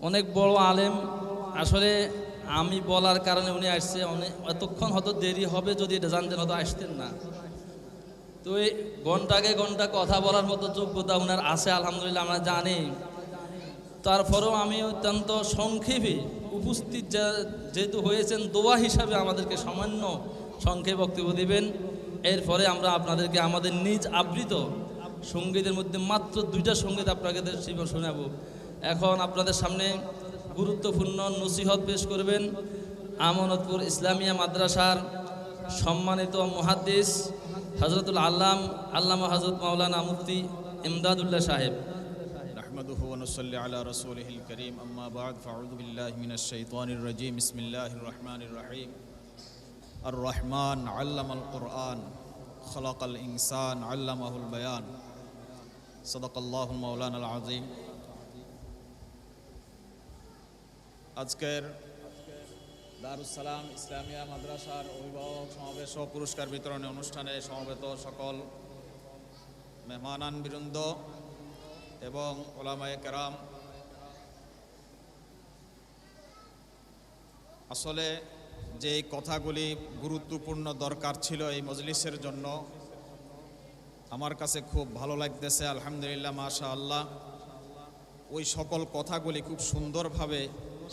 অনেক বড় আলেম। আসলে আমি বলার কারণে উনি আসছে। অনেক এতক্ষণ হয়তো দেরি হবে যদি এটা জানতেন, হয়তো আসতেন না। তো এই ঘন্টাকে ঘণ্টা কথা বলার মতো যোগ্যতা ওনার আছে, আলহামদুলিল্লাহ আমরা জানি। তারপরেও আমি অত্যন্ত সংক্ষেপে উপস্থিত যা- যেহেতু হয়েছেন, দোয়া হিসাবে আমাদেরকে সামান্য সংক্ষেপ বক্তব্য দিবেন। এরপরে আমরা আপনাদেরকে আমাদের নিজ আবৃত সঙ্গীতের মধ্যে মাত্র দুইটা সংগীত জীবন শোনাবো। এখন আপনাদের সামনে গুরুত্বপূর্ণ নসিহত পেশ করবেন আমানতপুর ইসলামিয়া মাদ্রাসার সম্মানিত মুহাদ্দিস হজরতুল আল্লাম আল্লামা হজরত মাওলানা মুফতি ইমদাদুল্লাহ সাহেব نحمده ونصلي على رسوله الكريم أما بعد فأعوذ بالله من الشيطان الرجيم بسم الله الرحمن الرحيم الرحمن علم القرآن خلق الإنسان علمه البيان صدق الله المولانا العظيم আজকের দারুসালাম ইসলামিয়া মাদ্রাসার অভিভাবক সমাবেশ ও পুরস্কার বিতরণী অনুষ্ঠানে সমবেত সকল মেহমানান বৃন্দ এবং ওলামায়ে কেরাম। আসলে যে কথাগুলি গুরুত্বপূর্ণ দরকার ছিল এই মজলিসের জন্য, আমার কাছে খুব ভালো লাগতেছে, আলহামদুলিল্লাহ মাশা আল্লাহ ওই সকল কথাগুলি খুব সুন্দরভাবে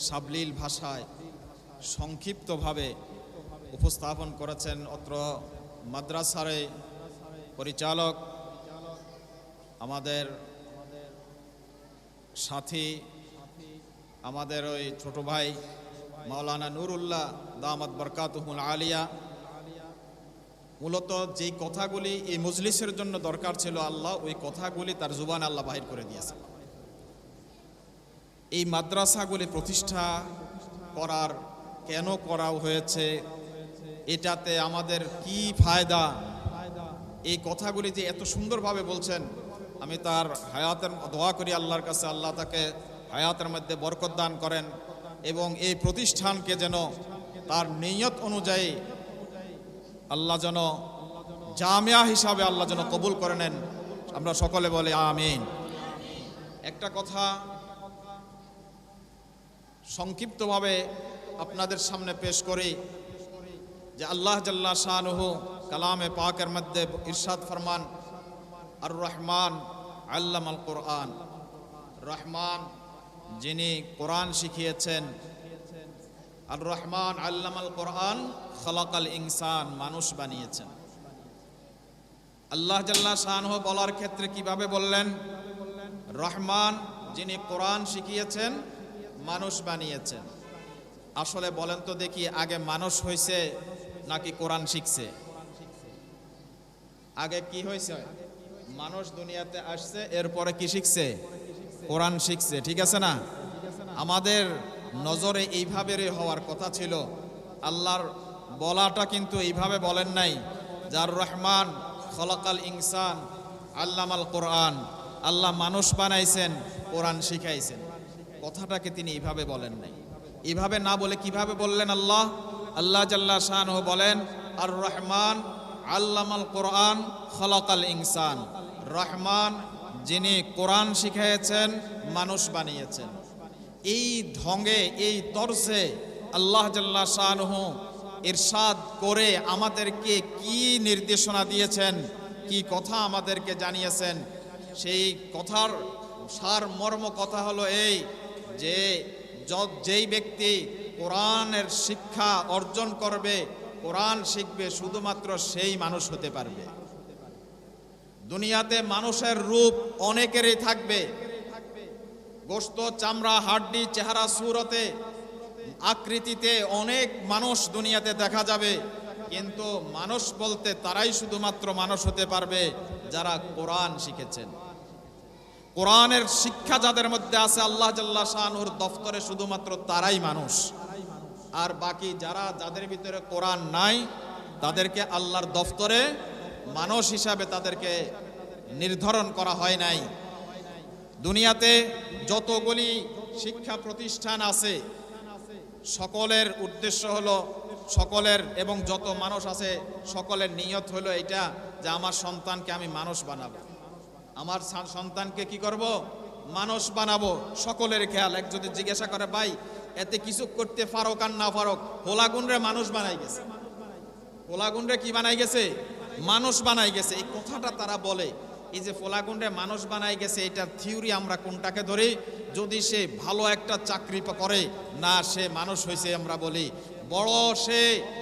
সাবলীল ভাষায় সংক্ষিপ্তভাবে উপস্থাপন করেছেন অত্র মাদ্রাসারে পরিচালক আমাদের সাথী, আমাদের ওই ছোট ভাই মাওলানা নুরুল্লাহ দামাত বরকাতুহুল আলিয়া। মূলত যেই কথাগুলি এই মজলিসের জন্য দরকার ছিল আল্লাহ, ওই কথাগুলি তার জুবান আল্লাহ বাহির করে দিয়েছে এই মাদ্রাসাগুলি প্রতিষ্ঠা করার কেন করা হয়েছে? এটাতে আমাদের কি ফায়দা? এই কথাগুলি যে এত সুন্দরভাবে বলছেন, আমি তার হায়াতের দোয়া করি আল্লাহর কাছে, আল্লাহ তাকে হায়াতের মধ্যে বরকত দান করেন এবং এই প্রতিষ্ঠানকে যেন তার নিয়ত অনুযায়ী আল্লাহ যেন জামিয়া হিসাবে আল্লাহ যেন কবুল করে নেন। আমরা সকলে বলে আমিন। একটা কথা সংক্ষিপ্তভাবে আপনাদের সামনে পেশ করি যে আল্লাহ জাল্লা শাহনুহু কালামে পাকের মধ্যে ইরশাদ ফরমান আর রহমান আল্লাম আল কোরআন। রহমান যিনি কোরআন শিখিয়েছেন আর রহমান আল্লাম আল কোরআন খলাকাল ইনসান, মানুষ বানিয়েছেন। আল্লাহ জাল্লা শাহনুহু বলার ক্ষেত্রে কীভাবে বললেন, রহমান যিনি কোরআন শিখিয়েছেন মানুষ বানিয়েছেন আসলে বলেন তো দেখি, আগে মানুষ হয়েছে নাকি কোরআন শিখছে? আগে কি হয়েছে মানুষ দুনিয়াতে আসছে, এরপরে কি শিখছে? কোরআন শিখছে, ঠিক আছে না? আমাদের নজরে এইভাবে হওয়ার কথা ছিল। আল্লাহর বলাটা কিন্তু এইভাবে বলেন নাই, যার রহমান খলাকাল ইনসান, আল্লামাল কোরআন। আল্লাহ মানুষ বানাইছেন, কোরআন শিখাইছেন। কথাটাকে তিনি এইভাবে বলেন নাই। এইভাবে না বলে কীভাবে বললেন আল্লাহ? আল্লাহ জাল্লা শাহ বলেন আর রহমান আল্লামাল কোরআন খলাকাল ইনসান। রহমান যিনি কোরআন শিখিয়েছেন, মানুষ বানিয়েছেন। এই ঢঙ্গে, এই তরসে আল্লাহ জাল্লা শাহ ইরশাদ করে আমাদেরকে কি নির্দেশনা দিয়েছেন, কি কথা আমাদেরকে জানিয়েছেন, সেই কথার সার মর্ম কথা হলো এই যে যেই ব্যক্তি কোরআনের শিক্ষা অর্জন করবে, কোরআন শিখবে, শুধুমাত্র সেই মানুষ হতে পারবে। দুনিয়াতে মানুষের রূপ অনেকেরই থাকবে। গোস্ত, চামড়া, হাড্ডি, চেহারা, সুরতে, আকৃতিতে অনেক মানুষ দুনিয়াতে দেখা যাবে। কিন্তু মানুষ বলতে তারাই শুধুমাত্র মানুষ হতে পারবে যারা কোরআন শিখেছেন। কোরআনের শিক্ষা যাদের মধ্যে আছে, আল্লাহ জাল্লা শাহনুর দফতরে শুধুমাত্র তারাই মানুষ। আর বাকি যারা, যাদের ভিতরে কোরআন নাই, তাদেরকে আল্লাহর দফতরে মানুষ হিসাবে তাদেরকে নির্ধারণ করা হয় নাই। দুনিয়াতে যতগুলি শিক্ষা প্রতিষ্ঠান আছে, সকলের উদ্দেশ্য হলো, সকলের এবং যত মানুষ আছে, সকলের নিয়ত হলো এটা যে আমার সন্তানকে আমি মানুষ বানাবো। আমার সন্তানকে কি করব? মানুষ বানাবো। সকলের খেয়াল। এক যদি জিজ্ঞাসা করে, ভাই, এতে কিছু করতে ফারক আর না ফারক? হোলাগুনরে মানুষ বানাই গেছে। ফোলাগুন্ডে কি বানাই গেছে? মানুষ বানাই গেছে। এই কথাটা তারা বলে। এই যে ফোলাগুন্ডে মানুষ বানাই গেছে এটা থিওরি আমরা কোনটাকে ধরি? যদি সে ভালো একটা চাকরি করে, না সে মানুষ হয়েছে আমরা বলি, বড় সে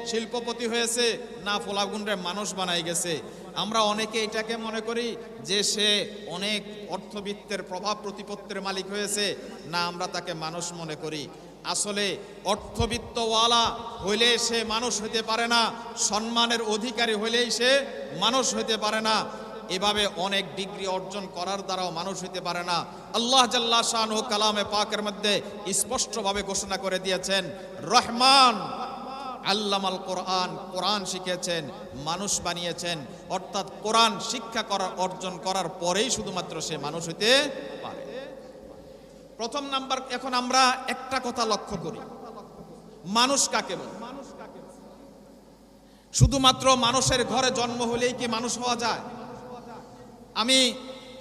শিল্পপতি হয়েছে, না ফোলাগুন্ডে মানুষ বানাই গেছে। আমরা অনেকে এটাকে মনে করি যে সে অনেক অর্থবিত্তের প্রভাব প্রতিপত্তির মালিক হয়েছে। না, আমরা তাকে মানুষ মনে করি। আসলে অর্থবিত্তওয়ালা হইলে সে মানুষ হইতে পারে না, সম্মানের অধিকারী হইলেই সে মানুষ হইতে পারে না। এভাবে অনেক ডিগ্রি অর্জন করার দ্বারাও মানুষ হইতে পারে না। আল্লাহ জাল্লা শাহ কালামে পাকের মধ্যে স্পষ্টভাবে ঘোষণা করে দিয়েছেন, রহমান আল্লামাল কোরআন কোরআন শিখেছেন, মানুষ বানিয়েছেন, অর্থাৎ কোরআন শিক্ষা করার অর্জন করার পরেই শুধুমাত্র সে মানুষ হইতে পারে। প্রথম নাম্বার, এখন আমরা একটা কথা লক্ষ্য করি। মানুষ কাকে বলে? শুধুমাত্র মানুষের ঘরে জন্ম হলেই কি মানুষ হওয়া যায়? আমি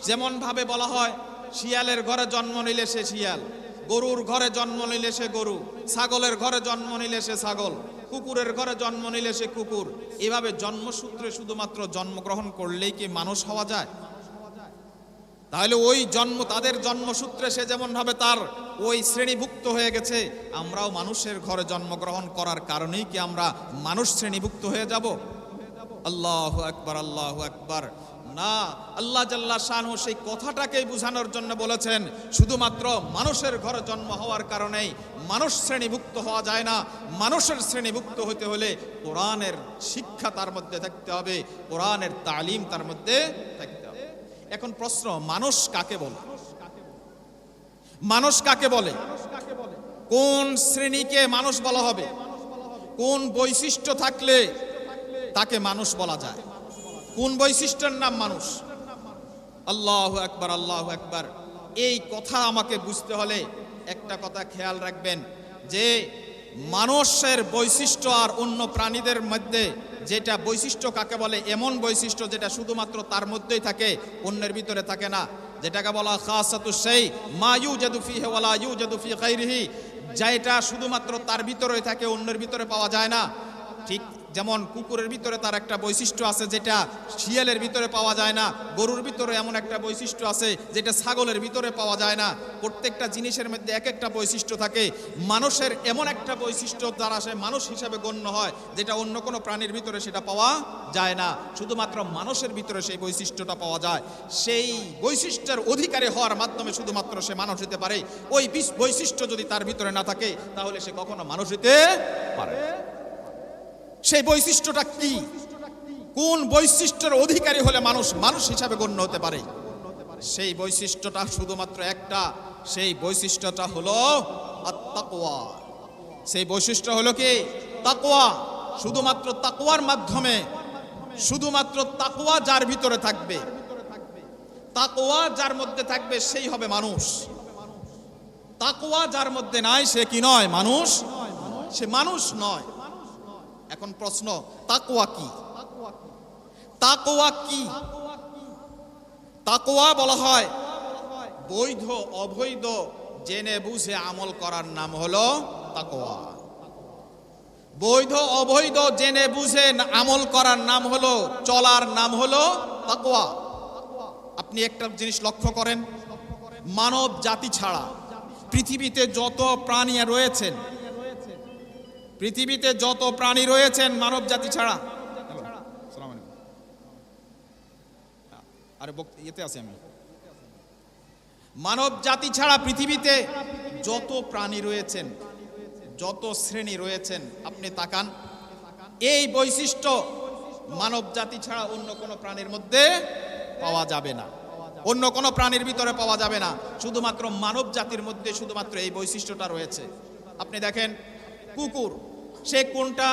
যেমন ভাবে বলা হয়, শিয়ালের ঘরে জন্ম নিলে সে শিয়াল, গরুর ঘরে জন্ম নিলে সে গরু, ছাগলের ঘরে জন্ম নিলে সে ছাগল। কুকুরের ঘরে জন্ম নিলে সে কুকুর। এভাবে জন্মসূত্রে শুধুমাত্র জন্মগ্রহণ করলেই কি মানুষ হওয়া যায়? তাহলে ওই জন্ম, তাদের জন্মসূত্রে সে যেমন ভাবে তার ওই শ্রেণীভুক্ত হয়ে গেছে, আমরাও মানুষের ঘরে জন্মগ্রহণ করার কারণেই কি আমরা মানুষ শ্রেণীভুক্ত হয়ে যাব? আল্লাহ আকবার আল্লাহ আকবার। না, আল্লাহ জাল্লা শানু সেই কথাটাকেই বোঝানোর জন্য বলেছেন, শুধুমাত্র মানুষের ঘরে জন্ম হওয়ার কারণেই মানুষ শ্রেণীভুক্ত হওয়া যায় না। মানুষের শ্রেণীভুক্ত হতে হলে কোরআনের শিক্ষা তার মধ্যে থাকতে হবে, কোরআনের তালিম তার মধ্যে থাকতে হবে। এখন প্রশ্ন, মানুষ কাকে বলে? মানুষ কাকে বলে? কোন শ্রেণীকে মানুষ বলা হবে? কোন বৈশিষ্ট্য থাকলে তাকে মানুষ বলা যায়? কোন বৈশিষ্ট্যের নাম মানুষ? আল্লাহ একবার আল্লাহ একবার এই কথা আমাকে বুঝতে হলে একটা কথা খেয়াল রাখবেন যে মানুষের বৈশিষ্ট্য আর অন্য প্রাণীদের মধ্যে যেটা বৈশিষ্ট্য কাকে বলে, এমন বৈশিষ্ট্য যেটা শুধুমাত্র তার মধ্যেই থাকে, অন্যের ভিতরে থাকে না। যেটাকে বলা খাসাতু সেই মা ইউজাদু ফিহি ওয়ালা ইউজাদু ফি গায়রিহি। যেটা শুধুমাত্র তার ভিতরে থাকে, অন্যের ভিতরে পাওয়া যায় না। ঠিক যেমন কুকুরের ভিতরে তার একটা বৈশিষ্ট্য আছে যেটা শিয়ালের ভিতরে পাওয়া যায় না, গরুর ভিতরে এমন একটা বৈশিষ্ট্য আছে যেটা ছাগলের ভিতরে পাওয়া যায় না। প্রত্যেকটা জিনিসের মধ্যে এক একটা বৈশিষ্ট্য থাকে। মানুষের এমন একটা বৈশিষ্ট্য দ্বারা সে মানুষ হিসাবে গণ্য হয় যেটা অন্য কোনো প্রাণীর ভিতরে সেটা পাওয়া যায় না। শুধুমাত্র মানুষের ভিতরে সেই বৈশিষ্ট্যটা পাওয়া যায়। সেই বৈশিষ্ট্যের অধিকারী হওয়ার মাধ্যমে শুধুমাত্র সে মানুষ হতে পারে। ওই বিশ- বৈশিষ্ট্য যদি তার ভিতরে না থাকে, তাহলে সে কখনো মানুষ হতে পারে। সেই বৈশিষ্ট্যটা কি? কোন বৈশিষ্ট্যের অধিকারী হলে মানুষ মানুষ হিসাবে গণ্য হতে পারে? সেই বৈশিষ্ট্যটা শুধুমাত্র একটা। সেই বৈশিষ্ট্যটা হলো আত্মাকোয়া। সেই বৈশিষ্ট্য হলো কি? তাকোয়া। শুধুমাত্র তাকোয়ার মাধ্যমে। শুধুমাত্র তাকোয়া যার ভিতরে থাকবে। তাকোয়া যার মধ্যে থাকবে সেই হবে মানুষ। তাকোয়া যার মধ্যে নাই সে কি নয়? মানুষ। সে মানুষ নয়। এখন প্রশ্ন তাকোয়া কি? তাকোয়া কি? তাকোয়া বলা হয় বৈধ, অবৈধ, জেনে বুঝে আমল করার নাম হলো তাকোয়া বৈধ, অবৈধ, জেনে বুঝে আমল করার নাম হলো, চলার নাম হলো তাকোয়া আপনি একটা জিনিস লক্ষ্য করেন, মানব জাতি ছাড়া পৃথিবীতে যত প্রাণী রয়েছেন পৃথিবীতে যত প্রাণী রয়েছেন মানব জাতি ছাড়া। আরে বক্ত- ইয়েতে আছি আমি। মানব জাতি ছাড়া পৃথিবীতে যত প্রাণী রয়েছেন, যত শ্রেণি রয়েছেন, আপনি তাকান। এই বৈশিষ্ট্য মানব জাতি ছাড়া অন্য কোনো প্রাণীর মধ্যে পাওয়া যাবে না। অন্য কোনো প্রাণীর ভিতরে পাওয়া যাবে না। শুধুমাত্র মানব জাতির মধ্যে শুধুমাত্র এই বৈশিষ্ট্যটা রয়েছে। আপনি দেখেন, কুকুর সে কোনটা,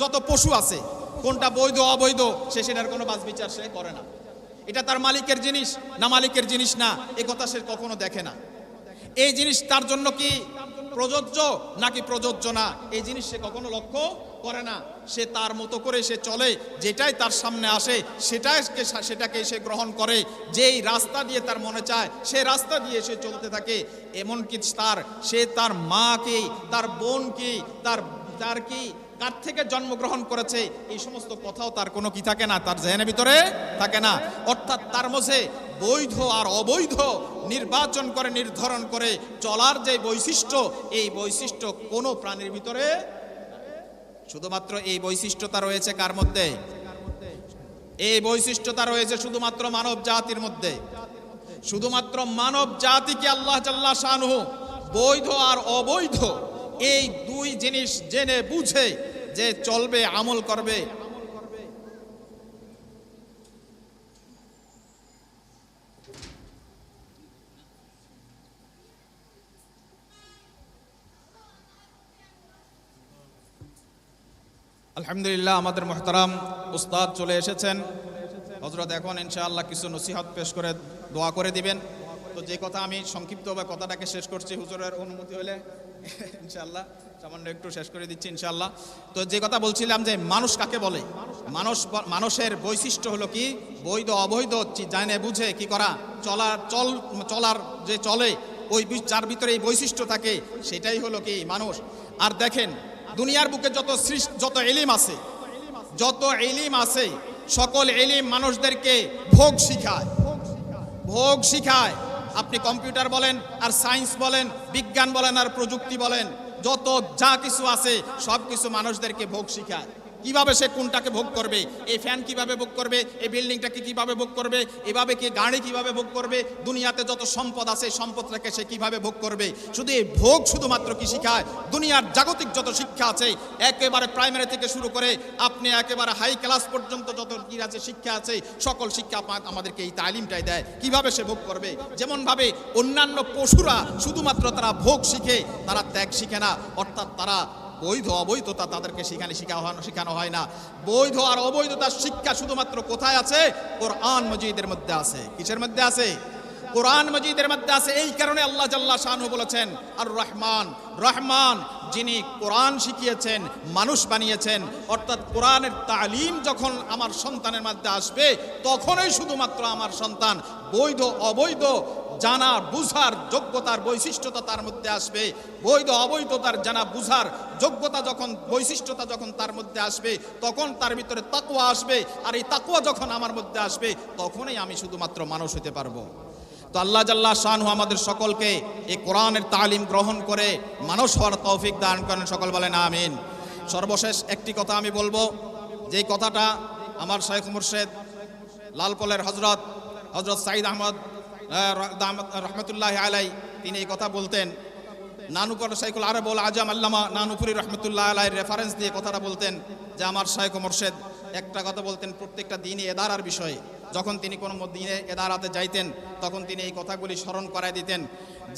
যত পশু আছে, কোনটা বৈধ, অবৈধ, সে সেটার কোনো বাজ বিচার সে করে না। এটা তার মালিকের জিনিস, না মালিকের জিনিস না, এ কথা সে কখনো দেখে না। এই জিনিস তার জন্য কি প্রযোজ্য, নাকি প্রযোজ্য না? এই জিনিস সে কখনো লক্ষ্য করে না। সে তার মতো করে সে চলে, যেটাই তার সামনে আসে, সেটাই সেটাকে সে গ্রহণ করে। যেই রাস্তা দিয়ে তার মনে চায়, সে রাস্তা দিয়ে সে চলতে থাকে। এমনকি তার, সে তার মাকে, তার বোনকে, তার তার কি, কার থেকে জন্মগ্রহণ করেছে? এই সমস্ত কথাও তার কোনো কি থাকে না, তার জেহেনের ভিতরে থাকে না। অর্থাৎ তার মধ্যে বৈধ আর অবৈধ নির্বাচন করে, নির্ধারণ করে চলার যে বৈশিষ্ট্য, এই বৈশিষ্ট্য কোনো প্রাণীর ভিতরে শুধুমাত্র এই বৈশিষ্ট্যতা রয়েছে কার মধ্যে? এই বৈশিষ্ট্যতা রয়েছে শুধুমাত্র মানব জাতির মধ্যে। শুধুমাত্র মানব জাতিকে আল্লাহ জাল্লাহ শাহু বৈধ আর অবৈধ এই দুই জিনিস জেনে বুঝে যে চলবে, আমল করবে। আলহামদুলিল্লাহ, আমাদের মোহতারাম উস্তাদ চলে এসেছেন। হজরত এখন ইনশাআল্লাহ কিছু নসিহত পেশ করে দোয়া করে দিবেন। তো যে কথা আমি সংক্ষিপ্তভাবে কথাটাকে শেষ করছি, হুজুরের অনুমতি হলে ইনশাআল্লাহ, সামান্য একটু শেষ করে দিচ্ছি ইনশাল্লাহ তো যে কথা বলছিলাম যে মানুষ কাকে বলে? মানুষ মানুষের বৈশিষ্ট্য হলো কি? বৈধ, অবৈধ জানে, বুঝে, কি করা? চলার, চল, চলার যে চলে, ওই যার ভিতরে এই বৈশিষ্ট্য থাকে, সেটাই হলো কি? মানুষ। আর দেখেন, দুনিয়ার বুকে যত সৃষ্টি, যত এলিম আছে, যত এলিম আছে, সকল এলিম মানুষদেরকে ভোগ শিখায়। ভোগ শিখায়। আপনি কম্পিউটার বলেন আর সায়েন্স বলেন, বিজ্ঞান বলেন আর প্রযুক্তি বলেন, যত যা কিছু আছে সব কিছু মানুষদেরকে ভোগ শিখায়। কীভাবে সে কোনটাকে ভোগ করবে? এই ফ্যান কীভাবে ভোগ করবে? এই বিল্ডিংটাকে কীভাবে ভোগ করবে? এভাবে কি গাড়ি কীভাবে ভোগ করবে? দুনিয়াতে যত সম্পদ আছে সম্পদটাকে সে কীভাবে ভোগ করবে? শুধু এই ভোগ শুধুমাত্র কি শিখায় দুনিয়ার জাগতিক যত শিক্ষা আছে, একেবারে প্রাইমারি থেকে শুরু করে আপনি একেবারে হাই ক্লাস পর্যন্ত যত কি আছে, শিক্ষা আছে, সকল শিক্ষা আমাদেরকে এই তালিমটাই দেয়, কীভাবে সে ভোগ করবে? যেমনভাবে অন্যান্য পশুরা শুধুমাত্র তারা ভোগ শিখে, তারা ত্যাগ শিখে না, অর্থাৎ তারা বৈধ, অবৈধতা তাদেরকে সেখানে শেখানো শেখানো হয় না। বৈধ আর অবৈধতার শিক্ষা শুধুমাত্র কোথায় আছে? ওর আন মজিদের মধ্যে আছে। কিসের মধ্যে আছে? কোরআন মজিদের মধ্যে আছে, এই কারণে আল্লাহ জাল্লাহ শাহু বলেছেন আর রহমান রহমান যিনি কোরআন শিখিয়েছেন, মানুষ বানিয়েছেন, অর্থাৎ কোরআনের তালিম যখন আমার সন্তানের মধ্যে আসবে, তখনই শুধুমাত্র আমার সন্তান বৈধ, অবৈধ জানা, বুঝার যোগ্যতার বৈশিষ্ট্যতা তার মধ্যে আসবে। বৈধ অবৈধতার জানা, বুঝার যোগ্যতা যখন, বৈশিষ্ট্যতা যখন তার মধ্যে আসবে, তখন তার ভিতরে তাকুয়া আসবে। আর এই তাকুয়া যখন আমার মধ্যে আসবে, তখনই আমি শুধুমাত্র মানুষ হতে পারব। তো আল্লাহ জাল্লাহ শাহু আমাদের সকলকে এই কোরআনের তালিম গ্রহণ করে মানুষ হওয়ার তৌফিক দান করেন। সকল বলেন আমিন। সর্বশেষ একটি কথা আমি বলব, যেই কথাটা আমার শেখ মুর্শেদ, লালপলের হজরত হজরত সাইদ আহমদ রহমতুল্লাহ আলাই তিনি এই কথা বলতেন। নানুকর শাইকুল আরবুল আজম আল্লামা নানুপুরি রহমতুল্লাহ আলাইয়ের রেফারেন্স দিয়ে কথাটা বলতেন যে, আমার শাইখ মোর্শেদ একটা কথা বলতেন প্রত্যেকটা দিনই এদারার বিষয়ে। যখন তিনি কোনো দিনে এদারাতে যাইতেন, তখন তিনি এই কথাগুলি স্মরণ করায় দিতেন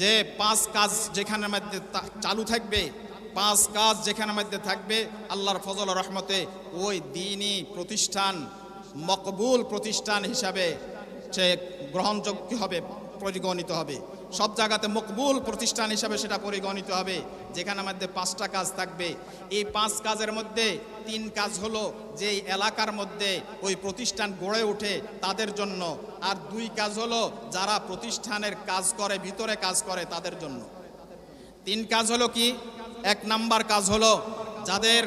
যে, পাঁচ কাজ যেখানের মধ্যে চালু থাকবে, পাঁচ কাজ যেখানের মধ্যে থাকবে আল্লাহর ফজল রহমতে ওই দিনই প্রতিষ্ঠান, মকবুল প্রতিষ্ঠান হিসাবে সে গ্রহণযোগ্য হবে পরিগণিত হবে। সব জায়গাতে মকবুল প্রতিষ্ঠান হিসাবে সেটা পরিগণিত হবে। যেখানে মধ্যে পাঁচটা কাজ থাকবে। এই পাঁচ কাজের মধ্যে তিন কাজ হলো যে এলাকার মধ্যে ওই প্রতিষ্ঠান গড়ে ওঠে তাদের জন্য। আর দুই কাজ হলো যারা প্রতিষ্ঠানের কাজ করে, ভিতরে কাজ করে তাদের জন্য। তিন কাজ হলো কি? এক নাম্বার কাজ হলো যাদের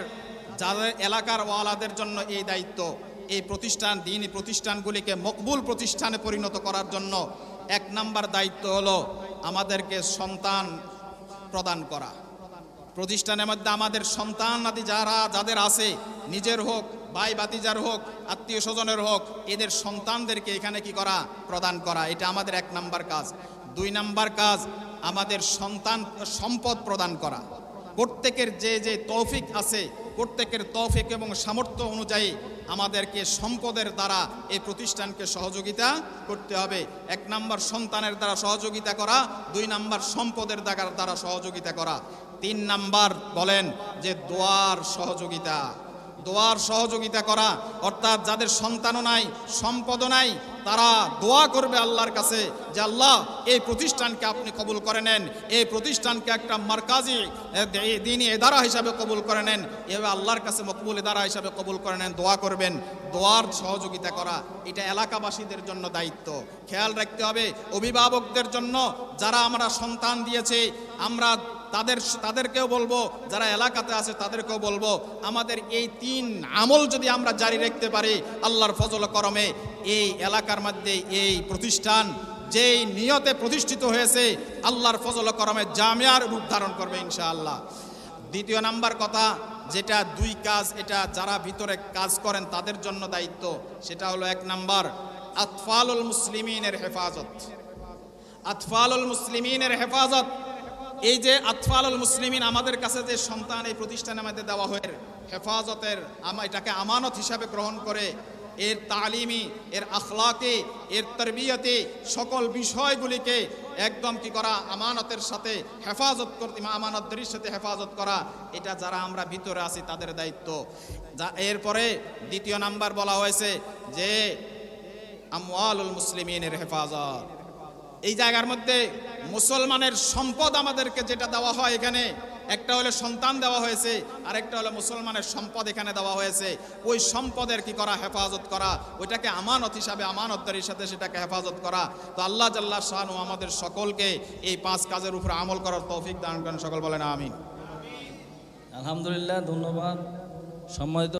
যাদের এলাকার ওয়ালাদের জন্য এই দায়িত্ব। এই প্রতিষ্ঠান দিনই প্রতিষ্ঠানগুলিকে মকবুল প্রতিষ্ঠানে পরিণত করার জন্য এক নাম্বার দায়িত্ব হলো আমাদেরকে সন্তান প্রদান করা। প্রতিষ্ঠানের মধ্যে আমাদের সন্তান আদি যারা, যাদের আছে, নিজের হোক, ভাই বাতিজার হোক, আত্মীয় স্বজনের হোক, এদের সন্তানদেরকে এখানে কি করা? প্রদান করা। এটা আমাদের এক নাম্বার কাজ। দুই নাম্বার কাজ, আমাদের সন্তান সম্পদ প্রদান করা। প্রত্যেকের যে যে তৌফিক আছে, প্রত্যেকের তৌফিক এবং সামর্থ্য অনুযায়ী আমাদেরকে সম্পদের দ্বারা এই প্রতিষ্ঠানকে সহযোগিতা করতে হবে। এক নাম্বার সন্তানের দ্বারা সহযোগিতা করা, দুই নাম্বার সম্পদের দ্বারা সহযোগিতা করা। তিন নাম্বার বলেন যে দোয়ার সহযোগিতা। দোয়ার সহযোগিতা করা, অর্থাৎ যাদের সন্তানও নাই, সম্পদও নাই তারা দোয়া করবে আল্লাহর কাছে যে, আল্লাহ, এই প্রতিষ্ঠানকে আপনি কবুল করে নেন। এই প্রতিষ্ঠানকে একটা মার্কাজি দিনী এদারা হিসাবে কবুল করে নেন। এভাবে আল্লাহর কাছে মকবুল এদারা হিসাবে কবুল করে নেন, দোয়া করবেন। দোয়ার সহযোগিতা করা, এটা এলাকাবাসীদের জন্য দায়িত্ব। খেয়াল রাখতে হবে, অভিভাবকদের জন্য যারা আমরা সন্তান দিয়েছে, আমরা তাদের, তাদেরকেও বলব, যারা এলাকাতে আছে তাদেরকেও বলব, আমাদের এই তিন আমল যদি আমরা জারি রাখতে পারি, আল্লাহর ফজল করমে এই এলাকার মধ্যে এই প্রতিষ্ঠান যেই নিয়তে প্রতিষ্ঠিত হয়েছে, আল্লাহর ফজল করমে জামিয়ার রূপ ধারণ করবে ইনশাআল্লাহ। দ্বিতীয় নাম্বার কথা, যেটা দুই কাজ, এটা যারা ভিতরে কাজ করেন তাদের জন্য দায়িত্ব, সেটা হলো এক নাম্বার, আতফালুল মুসলিমিনের হেফাজত। আতফালুল মুসলিমিনের হেফাজত এই যে আতফালুল মুসলিমিন আমাদের কাছে যে সন্তান এই প্রতিষ্ঠানে আমাদের দেওয়া হয় হেফাজতের এটাকে আমানত হিসাবে গ্রহণ করে, এর তালিমি, এর আখলাকে, এর তরবিয়তে সকল বিষয়গুলিকে একদম কি করা, আমানতের সাথে হেফাজত করতে আমানতদারির সাথে হেফাজত করা, এটা যারা আমরা ভিতরে আছি তাদের দায়িত্ব। যা এরপরে দ্বিতীয় নাম্বার বলা হয়েছে যে আমওয়ালুল মুসলিমিনের হেফাজত। এই জায়গার মধ্যে মুসলমানের সম্পদ আমাদেরকে যেটা দেওয়া হয় এখানে, একটা হলো সন্তান দেওয়া হয়েছে আর একটা হলো মুসলমানের সম্পদ এখানে দেওয়া হয়েছে। ওই সম্পদের কি করা? হেফাজত করা। ওইটাকে আমানত হিসাবে, আমানতদারির সাথে সেটাকে হেফাজত করা। তো আল্লাহ জাল্লাহ শাহানু আমাদের সকলকে এই পাঁচ কাজের উপরে আমল করার তৌফিক দান করেন। সকল বলেন আমিন। আলহামদুলিল্লাহ, ধন্যবাদ। সম্মানিত